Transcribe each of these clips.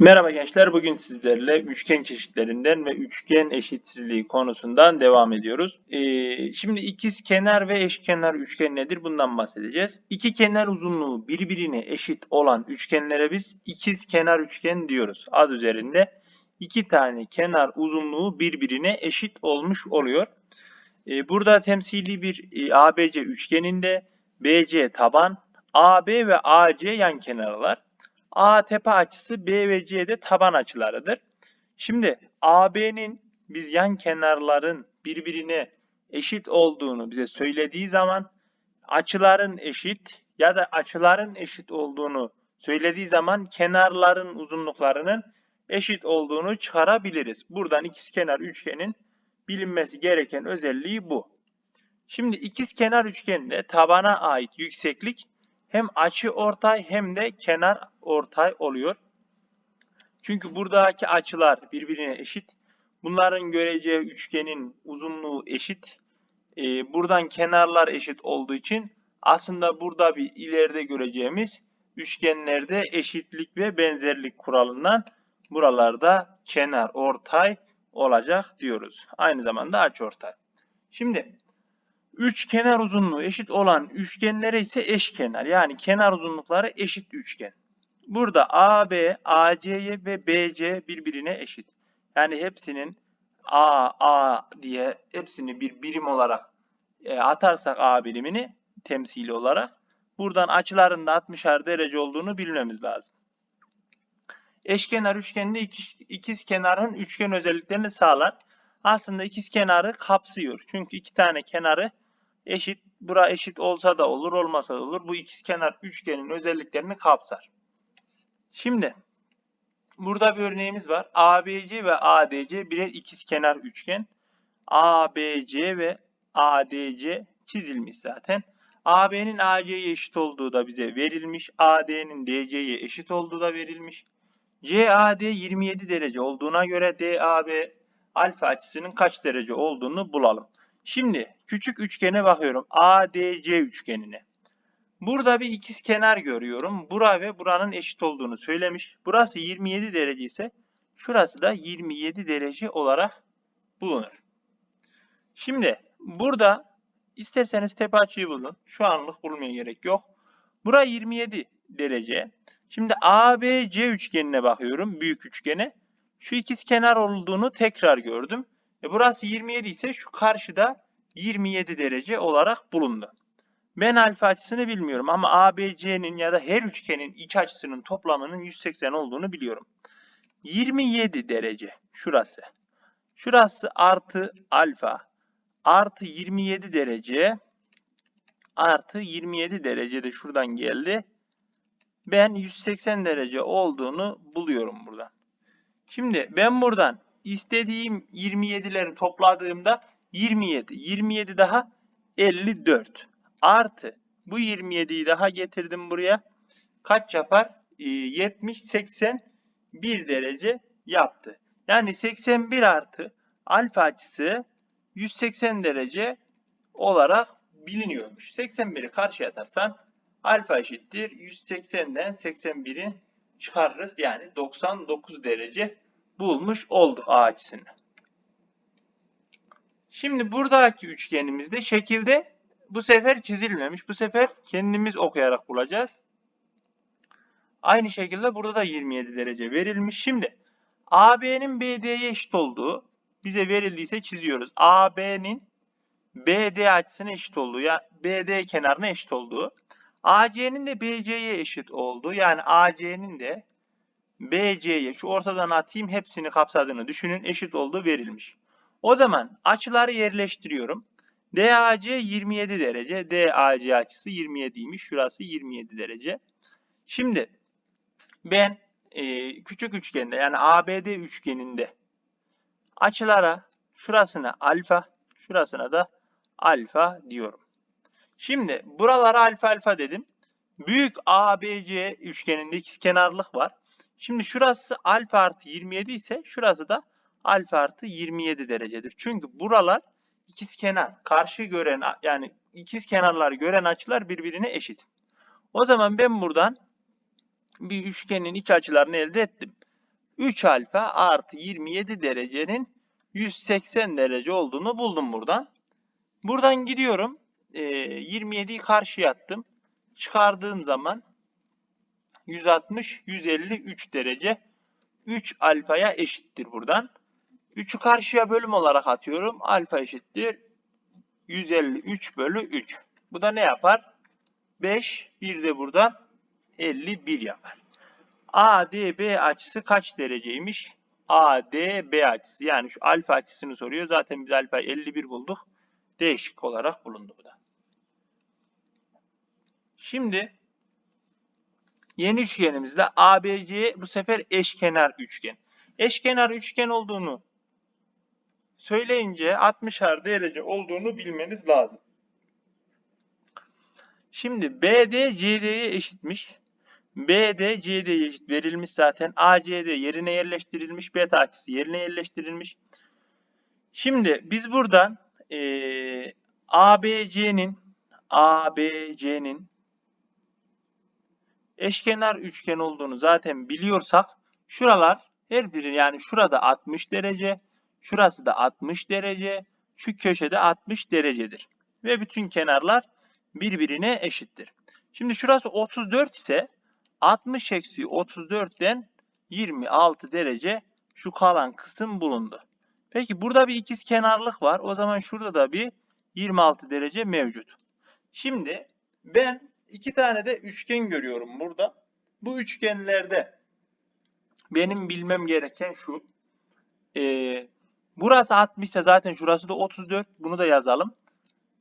Merhaba gençler, bugün sizlerle üçgen çeşitlerinden ve üçgen eşitsizliği konusundan devam ediyoruz. Ee, şimdi ikiz kenar ve eşkenar üçgen nedir? Bundan bahsedeceğiz. İki kenar uzunluğu birbirine eşit olan üçgenlere biz ikiz kenar üçgen diyoruz. Ad üzerinde iki tane kenar uzunluğu birbirine eşit olmuş oluyor. Ee, burada temsili bir e, ABC üçgeninde BC taban, AB ve AC yan kenarlar. A tepe açısı B ve C de taban açılarıdır. Şimdi AB'nin biz yan kenarların birbirine eşit olduğunu bize söylediği zaman açıların eşit ya da açıların eşit olduğunu söylediği zaman kenarların uzunluklarının eşit olduğunu çıkarabiliriz. Buradan ikizkenar üçgenin bilinmesi gereken özelliği bu. Şimdi ikizkenar üçgende tabana ait yükseklik hem açı ortay hem de kenar ortay oluyor. Çünkü buradaki açılar birbirine eşit. Bunların göreceği üçgenin uzunluğu eşit. Ee, buradan kenarlar eşit olduğu için aslında burada bir ileride göreceğimiz üçgenlerde eşitlik ve benzerlik kuralından buralarda kenar ortay olacak diyoruz. Aynı zamanda açıortay. Şimdi Üç kenar uzunluğu eşit olan üçgenlere ise eşkenar yani kenar uzunlukları eşit üçgen. Burada AB, AC'ye ve BC birbirine eşit. Yani hepsinin A, A diye hepsini bir birim olarak e, atarsak A birimini temsili olarak buradan açıların da 60'ar derece olduğunu bilmemiz lazım. Eşkenar üçgende ikiz, ikiz kenarın üçgen özelliklerini sağlar. Aslında ikiz kenarı kapsıyor. Çünkü iki tane kenarı eşit. Bura eşit olsa da olur, olmasa da olur. Bu ikizkenar üçgenin özelliklerini kapsar. Şimdi burada bir örneğimiz var. ABC ve ADC birer ikizkenar üçgen. ABC ve ADC çizilmiş zaten. AB'nin AC'ye eşit olduğu da bize verilmiş. AD'nin DC'ye eşit olduğu da verilmiş. CAD 27 derece olduğuna göre DAB alfa açısının kaç derece olduğunu bulalım. Şimdi küçük üçgene bakıyorum. ADC üçgenine. Burada bir ikiz kenar görüyorum. Bura ve buranın eşit olduğunu söylemiş. Burası 27 derece ise şurası da 27 derece olarak bulunur. Şimdi burada isterseniz tepe açıyı bulun. Şu anlık bulmaya gerek yok. Bura 27 derece. Şimdi ABC üçgenine bakıyorum. Büyük üçgene. Şu ikiz kenar olduğunu tekrar gördüm. E burası 27 ise şu karşıda 27 derece olarak bulundu. Ben alfa açısını bilmiyorum ama ABC'nin ya da her üçgenin iç açısının toplamının 180 olduğunu biliyorum. 27 derece şurası. Şurası artı alfa artı 27 derece artı 27 derece de şuradan geldi. Ben 180 derece olduğunu buluyorum buradan. Şimdi ben buradan istediğim 27'leri topladığımda 27. 27 daha 54. Artı bu 27'yi daha getirdim buraya. Kaç yapar? 70, 81 derece yaptı. Yani 81 artı alfa açısı 180 derece olarak biliniyormuş. 81'i karşıya atarsan alfa eşittir. 180'den 81'i çıkarırız. Yani 99 derece bulmuş olduk A açısını. Şimdi buradaki üçgenimizde şekilde bu sefer çizilmemiş. Bu sefer kendimiz okuyarak bulacağız. Aynı şekilde burada da 27 derece verilmiş. Şimdi AB'nin BD'ye eşit olduğu bize verildiyse çiziyoruz. AB'nin BD açısına eşit olduğu ya BD kenarına eşit olduğu. AC'nin de BC'ye eşit olduğu yani AC'nin de BC'ye şu ortadan atayım hepsini kapsadığını düşünün eşit olduğu verilmiş. O zaman açıları yerleştiriyorum. DAC 27 derece. DAC açısı 27'ymiş. Şurası 27 derece. Şimdi ben e, küçük üçgende yani ABD üçgeninde açılara şurasına alfa, şurasına da alfa diyorum. Şimdi buralara alfa alfa dedim. Büyük ABC üçgeninde ikizkenarlık var. Şimdi şurası alfa artı 27 ise şurası da alfa artı 27 derecedir. Çünkü buralar ikiz kenar. Karşı gören yani ikiz kenarları gören açılar birbirine eşit. O zaman ben buradan bir üçgenin iç açılarını elde ettim. 3 alfa artı 27 derecenin 180 derece olduğunu buldum buradan. Buradan gidiyorum. E, 27'yi karşıya attım. Çıkardığım zaman 160, 153 derece 3 alfaya eşittir buradan. 3'ü karşıya bölüm olarak atıyorum. Alfa eşittir 153 bölü 3. Bu da ne yapar? 5, bir de buradan 51 yapar. ADB açısı kaç dereceymiş? ADB açısı yani şu alfa açısını soruyor. Zaten biz alfa 51 bulduk. Değişik olarak bulundu bu da. Şimdi yeni üçgenimizde ABC bu sefer eşkenar üçgen. Eşkenar üçgen olduğunu söyleyince 60'ar derece olduğunu bilmeniz lazım. Şimdi BD CD'ye eşitmiş. BD CD'ye eşit verilmiş zaten. ACD yerine yerleştirilmiş. Beta açısı yerine yerleştirilmiş. Şimdi biz buradan e, ABC'nin ABC'nin eşkenar üçgen olduğunu zaten biliyorsak şuralar her biri yani şurada 60 derece, şurası da 60 derece, şu köşede 60 derecedir. Ve bütün kenarlar birbirine eşittir. Şimdi şurası 34 ise 60 eksi 34'ten 26 derece şu kalan kısım bulundu. Peki burada bir ikiz kenarlık var. O zaman şurada da bir 26 derece mevcut. Şimdi ben iki tane de üçgen görüyorum burada. Bu üçgenlerde benim bilmem gereken şu. Ee, burası 60 ise zaten şurası da 34. Bunu da yazalım.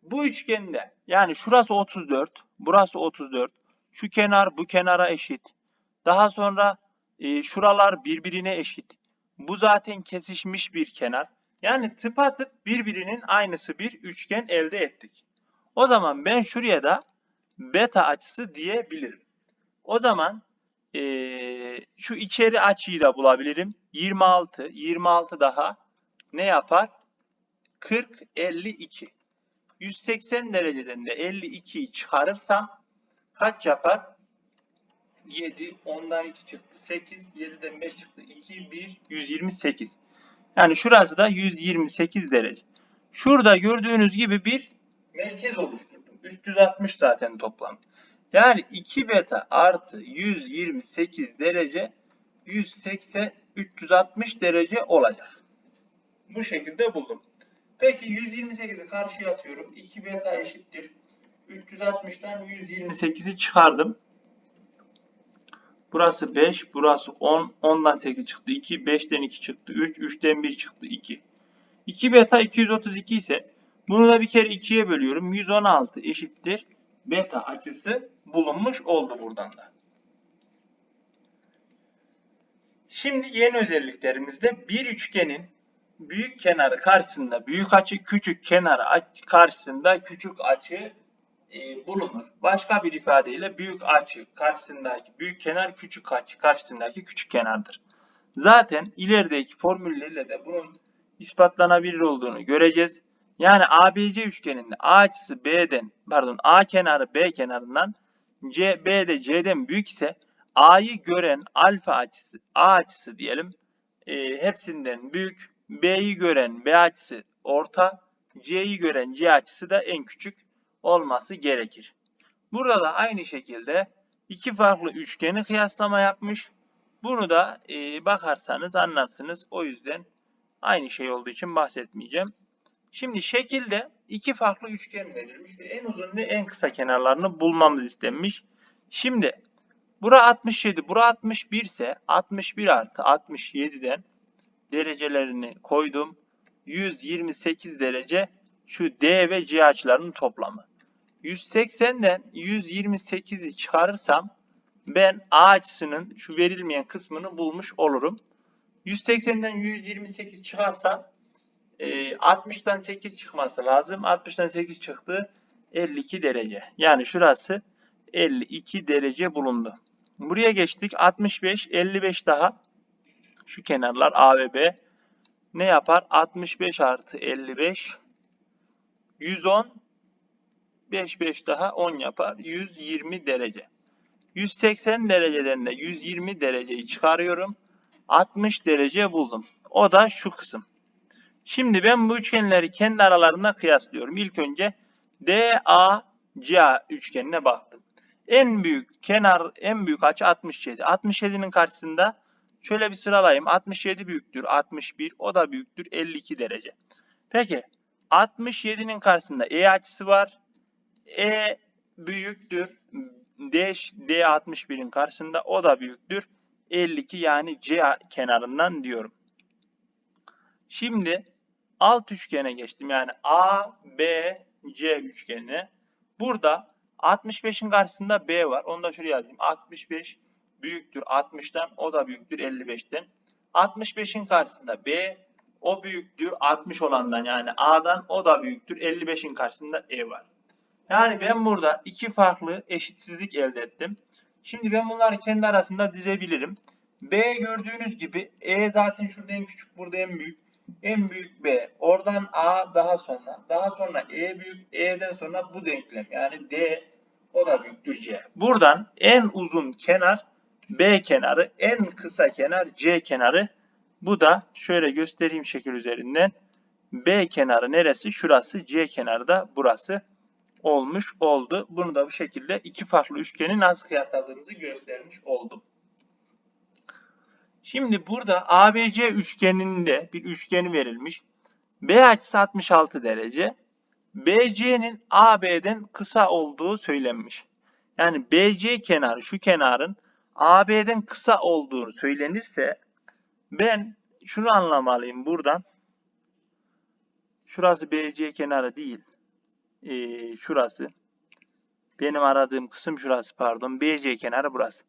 Bu üçgende yani şurası 34, burası 34. Şu kenar bu kenara eşit. Daha sonra e, şuralar birbirine eşit. Bu zaten kesişmiş bir kenar. Yani tıpatıp birbirinin aynısı bir üçgen elde ettik. O zaman ben şuraya da beta açısı diyebilirim. O zaman e, şu içeri açıyı da bulabilirim. 26, 26 daha ne yapar? 40, 52. 180 dereceden de 52'yi çıkarırsam kaç yapar? 7, 10'dan 2 çıktı. 8, 7'den 5 çıktı. 2, 1, 128. Yani şurası da 128 derece. Şurada gördüğünüz gibi bir merkez oluşturdum. 360 zaten toplam. Yani 2 beta artı 128 derece 180 360 derece olacak. Bu şekilde buldum. Peki 128'i karşıya atıyorum. 2 beta eşittir. 360'tan 128'i çıkardım. Burası 5, burası 10, 10'dan 8 çıktı 2, 5'ten 2 çıktı 3, 3'ten 1 çıktı 2. 2 beta 232 ise bunu da bir kere 2'ye bölüyorum. 116 eşittir. Beta açısı bulunmuş oldu buradan da. Şimdi yeni özelliklerimizde bir üçgenin büyük kenarı karşısında büyük açı, küçük kenarı karşısında küçük açı e, bulunur. Başka bir ifadeyle büyük açı karşısındaki büyük kenar küçük açı karşısındaki küçük kenardır. Zaten ilerideki formüllerle de bunun ispatlanabilir olduğunu göreceğiz. Yani ABC üçgeninde A açısı B'den pardon A kenarı B kenarından C B de C'den büyük ise A'yı gören alfa açısı A açısı diyelim e, hepsinden büyük. B'yi gören B açısı orta. C'yi gören C açısı da en küçük olması gerekir. Burada da aynı şekilde iki farklı üçgeni kıyaslama yapmış. Bunu da e, bakarsanız anlarsınız. O yüzden aynı şey olduğu için bahsetmeyeceğim. Şimdi şekilde iki farklı üçgen verilmiş ve en uzun ve en kısa kenarlarını bulmamız istenmiş. Şimdi bura 67, bura 61 ise 61 artı 67'den derecelerini koydum. 128 derece şu D ve C açılarının toplamı. 180'den 128'i çıkarırsam ben A açısının şu verilmeyen kısmını bulmuş olurum. 180'den 128 çıkarsam e, 60'tan 8 çıkması lazım. 60'tan 8 çıktı. 52 derece. Yani şurası 52 derece bulundu. Buraya geçtik. 65, 55 daha. Şu kenarlar A ve B. Ne yapar? 65 artı 55. 110. 5, 5 daha 10 yapar. 120 derece. 180 dereceden de 120 dereceyi çıkarıyorum. 60 derece buldum. O da şu kısım. Şimdi ben bu üçgenleri kendi aralarında kıyaslıyorum. İlk önce DACA üçgenine baktım. En büyük kenar, en büyük açı 67. 67'nin karşısında şöyle bir sıralayayım. 67 büyüktür 61, o da büyüktür 52 derece. Peki 67'nin karşısında E açısı var. E büyüktür. D, D 61'in karşısında o da büyüktür. 52 yani C kenarından diyorum. Şimdi alt üçgene geçtim. Yani A, B, C üçgenine. Burada 65'in karşısında B var. Onu da şuraya yazayım. 65 büyüktür 60'tan. O da büyüktür 55'ten. 65'in karşısında B. O büyüktür 60 olandan yani A'dan. O da büyüktür 55'in karşısında E var. Yani ben burada iki farklı eşitsizlik elde ettim. Şimdi ben bunları kendi arasında dizebilirim. B gördüğünüz gibi E zaten şurada en küçük burada en büyük. En büyük B. Oradan A daha sonra. Daha sonra E büyük. E'den sonra bu denklem. Yani D o da büyüktür C. Buradan en uzun kenar B kenarı. En kısa kenar C kenarı. Bu da şöyle göstereyim şekil üzerinden. B kenarı neresi? Şurası. C kenarı da burası olmuş oldu. Bunu da bu şekilde iki farklı üçgeni nasıl kıyasladığımızı göstermiş oldum. Şimdi burada ABC üçgeninde bir üçgeni verilmiş. B açısı 66 derece. BC'nin AB'den kısa olduğu söylenmiş. Yani BC kenarı şu kenarın AB'den kısa olduğunu söylenirse ben şunu anlamalıyım buradan. Şurası BC kenarı değil. Ee, şurası. Benim aradığım kısım şurası pardon. BC kenarı burası.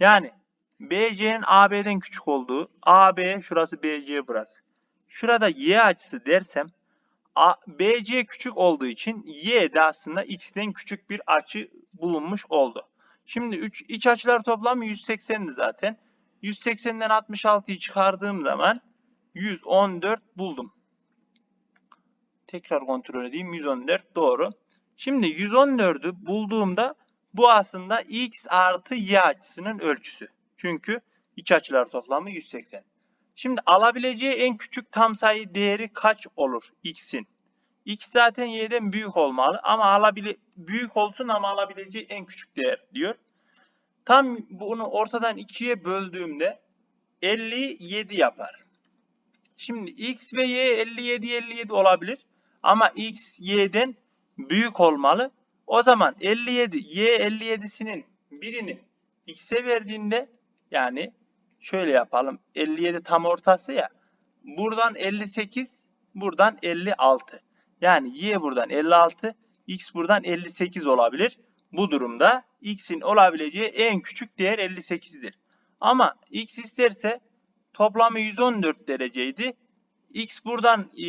Yani BC'nin AB'den küçük olduğu, AB şurası BC burası. Şurada Y açısı dersem A, BC küçük olduğu için Y de aslında X'ten küçük bir açı bulunmuş oldu. Şimdi 3 iç açılar toplamı 180'di zaten. 180'den 66'yı çıkardığım zaman 114 buldum. Tekrar kontrol edeyim. 114 doğru. Şimdi 114'ü bulduğumda bu aslında X artı Y açısının ölçüsü. Çünkü iç açılar toplamı 180. Şimdi alabileceği en küçük tam sayı değeri kaç olur x'in? x zaten y'den büyük olmalı ama alabile büyük olsun ama alabileceği en küçük değer diyor. Tam bunu ortadan ikiye böldüğümde 57 yapar. Şimdi x ve y 57 57 olabilir ama x y'den büyük olmalı. O zaman 57 y 57'sinin birini x'e verdiğinde yani şöyle yapalım. 57 tam ortası ya. Buradan 58, buradan 56. Yani y buradan 56, x buradan 58 olabilir. Bu durumda x'in olabileceği en küçük değer 58'dir. Ama x isterse toplamı 114 dereceydi. x buradan e,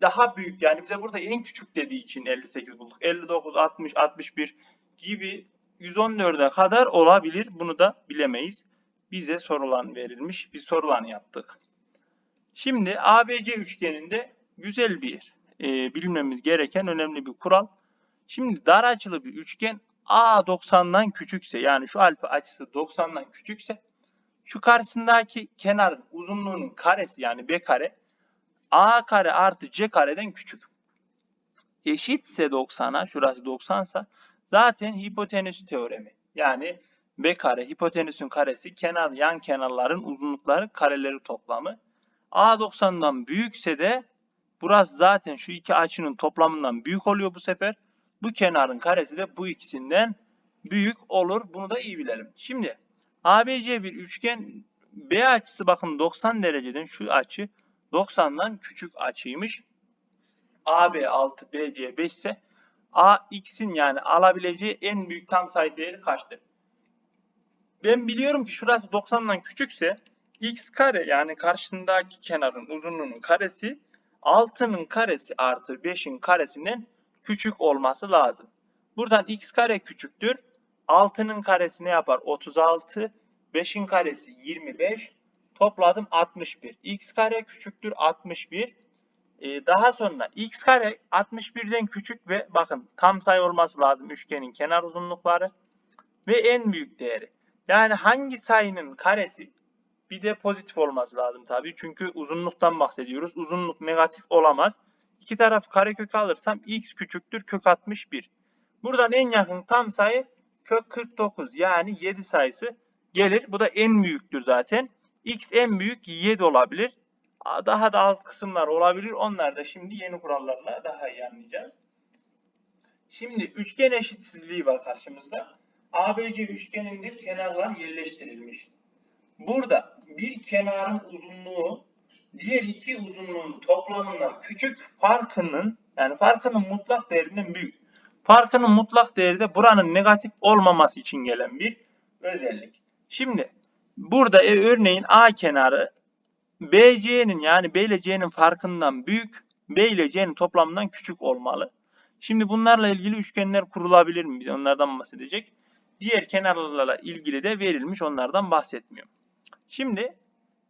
daha büyük yani bize burada en küçük dediği için 58 bulduk. 59, 60, 61 gibi 114'e kadar olabilir. Bunu da bilemeyiz. Bize sorulan verilmiş bir sorulan yaptık. Şimdi ABC üçgeninde güzel bir e, bilmemiz gereken önemli bir kural. Şimdi dar açılı bir üçgen A 90'dan küçükse yani şu alfa açısı 90'dan küçükse şu karşısındaki kenarın uzunluğunun karesi yani B kare A kare artı C kareden küçük. Eşitse 90'a şurası 90 sa zaten hipotenüs teoremi. Yani B kare hipotenüsün karesi kenar yan kenarların uzunlukları kareleri toplamı. A 90'dan büyükse de burası zaten şu iki açının toplamından büyük oluyor bu sefer. Bu kenarın karesi de bu ikisinden büyük olur. Bunu da iyi bilelim. Şimdi ABC bir üçgen B açısı bakın 90 dereceden şu açı 90'dan küçük açıymış. AB 6 BC 5 ise AX'in yani alabileceği en büyük tam sayı değeri kaçtır? Ben biliyorum ki şurası 90'dan küçükse x kare yani karşısındaki kenarın uzunluğunun karesi 6'nın karesi artı 5'in karesinden küçük olması lazım. Buradan x kare küçüktür. 6'nın karesi ne yapar? 36. 5'in karesi 25. Topladım 61. x kare küçüktür 61. Ee, daha sonra x kare 61'den küçük ve bakın tam sayı olması lazım üçgenin kenar uzunlukları ve en büyük değeri. Yani hangi sayının karesi Bir de pozitif olması lazım tabii. Çünkü uzunluktan bahsediyoruz. Uzunluk negatif olamaz. İki taraf karekök alırsam x küçüktür kök 61. Buradan en yakın tam sayı kök 49 yani 7 sayısı gelir. Bu da en büyüktür zaten. x en büyük 7 olabilir. Daha da alt kısımlar olabilir. Onlar da şimdi yeni kurallarla daha iyi anlayacağız. Şimdi üçgen eşitsizliği var karşımızda. ABC üçgeninde kenarlar yerleştirilmiş. Burada bir kenarın uzunluğu diğer iki uzunluğun toplamından küçük farkının yani farkının mutlak değerinden büyük. Farkının mutlak değeri de buranın negatif olmaması için gelen bir özellik. Şimdi burada e, örneğin A kenarı BC'nin yani B ile C'nin farkından büyük, B ile C'nin toplamından küçük olmalı. Şimdi bunlarla ilgili üçgenler kurulabilir mi? Onlardan bahsedecek. Diğer kenarlarla ilgili de verilmiş onlardan bahsetmiyorum. Şimdi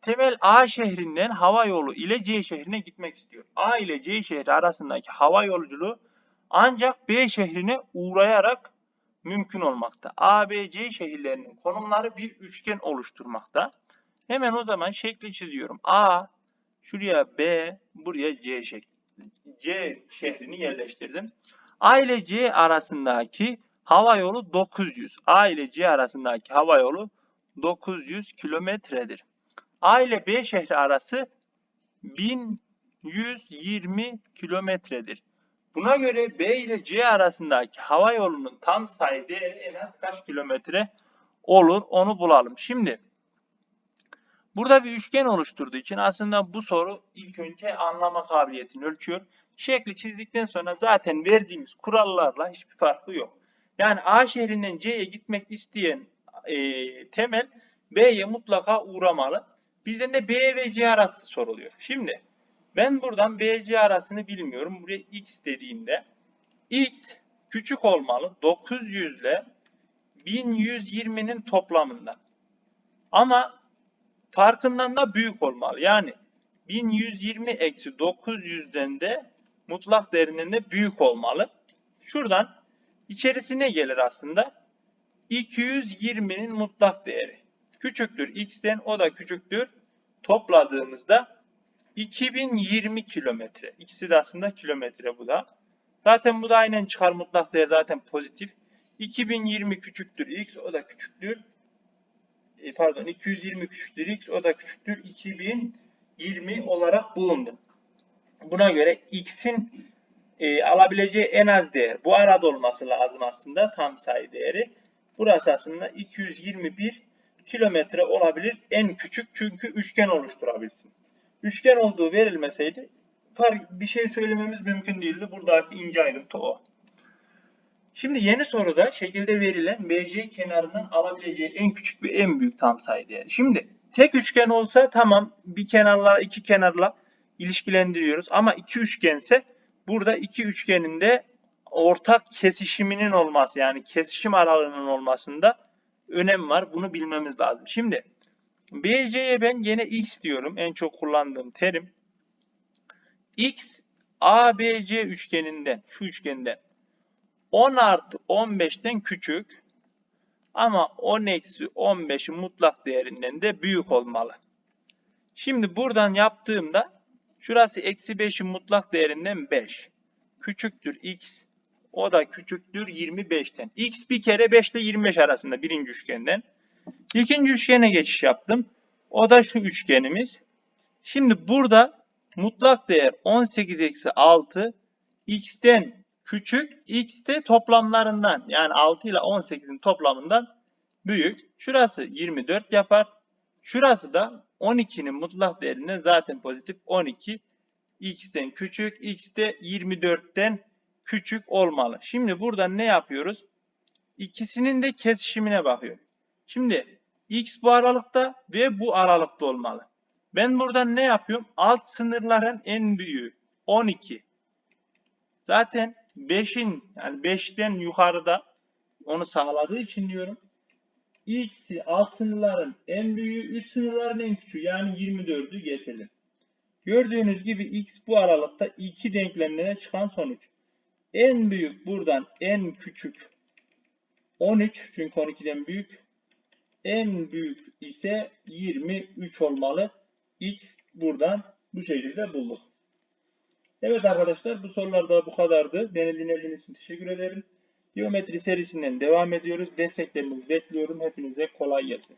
Temel A şehrinden hava yolu ile C şehrine gitmek istiyor. A ile C şehri arasındaki hava yolculuğu ancak B şehrine uğrayarak mümkün olmakta. A, B, C şehirlerinin konumları bir üçgen oluşturmakta. Hemen o zaman şekli çiziyorum. A, şuraya B, buraya C şekli. C şehrini yerleştirdim. A ile C arasındaki hava yolu 900. A ile C arasındaki hava yolu 900 kilometredir. A ile B şehri arası 1120 kilometredir. Buna göre B ile C arasındaki hava yolunun tam sayı değeri en az kaç kilometre olur onu bulalım. Şimdi burada bir üçgen oluşturduğu için aslında bu soru ilk önce anlama kabiliyetini ölçüyor. Şekli çizdikten sonra zaten verdiğimiz kurallarla hiçbir farkı yok. Yani A şehrinden C'ye gitmek isteyen e, temel B'ye mutlaka uğramalı. Bizden de B ve C arası soruluyor. Şimdi ben buradan B, C arasını bilmiyorum. Buraya X dediğimde X küçük olmalı. 900 ile 1120'nin toplamından. Ama farkından da büyük olmalı. Yani 1120 eksi 900'den de mutlak değerinden de büyük olmalı. Şuradan içerisine gelir aslında. 220'nin mutlak değeri. Küçüktür x'ten o da küçüktür. Topladığımızda 2020 kilometre. İkisi de aslında kilometre bu da. Zaten bu da aynen çıkar mutlak değer zaten pozitif. 2020 küçüktür x o da küçüktür. E, pardon 220 küçüktür x o da küçüktür. 2020 olarak bulundu. Buna göre x'in e, alabileceği en az değer bu arada olması lazım aslında tam sayı değeri. Burası aslında 221 kilometre olabilir en küçük çünkü üçgen oluşturabilsin. Üçgen olduğu verilmeseydi bir şey söylememiz mümkün değildi. Buradaki ince ayrıntı o. Şimdi yeni soruda şekilde verilen BC kenarından alabileceği en küçük ve en büyük tam sayı değeri. Şimdi tek üçgen olsa tamam bir kenarla iki kenarla ilişkilendiriyoruz. Ama iki üçgense burada iki üçgenin de ortak kesişiminin olması yani kesişim aralığının olmasında önem var. Bunu bilmemiz lazım. Şimdi BC'ye ben yine X diyorum. En çok kullandığım terim. X ABC üçgeninden, şu üçgenden 10 artı 15'ten küçük ama 10 eksi 15'in mutlak değerinden de büyük olmalı. Şimdi buradan yaptığımda şurası eksi 5'in mutlak değerinden 5. Küçüktür x. O da küçüktür 25'ten. x bir kere 5 ile 25 arasında birinci üçgenden. İkinci üçgene geçiş yaptım. O da şu üçgenimiz. Şimdi burada mutlak değer 18 eksi 6 x'ten küçük x de toplamlarından yani 6 ile 18'in toplamından büyük. Şurası 24 yapar. Şurası da 12'nin mutlak değerinden zaten pozitif 12 x'ten küçük x de 24'ten küçük olmalı. Şimdi burada ne yapıyoruz? İkisinin de kesişimine bakıyorum. Şimdi x bu aralıkta ve bu aralıkta olmalı. Ben buradan ne yapıyorum? Alt sınırların en büyüğü 12. Zaten 5'in yani 5'ten yukarıda onu sağladığı için diyorum. X'i alt sınırların en büyüğü, üst sınırların en küçüğü yani 24'ü getirelim. Gördüğünüz gibi x bu aralıkta iki denklemlere çıkan sonuç. En büyük buradan en küçük 13 çünkü 12'den büyük En büyük ise 23 olmalı. X buradan bu şekilde bulduk. Evet arkadaşlar bu sorular da bu kadardı. Beni dinlediğiniz için teşekkür ederim. Geometri serisinden devam ediyoruz. Desteklerinizi bekliyorum. Hepinize kolay gelsin.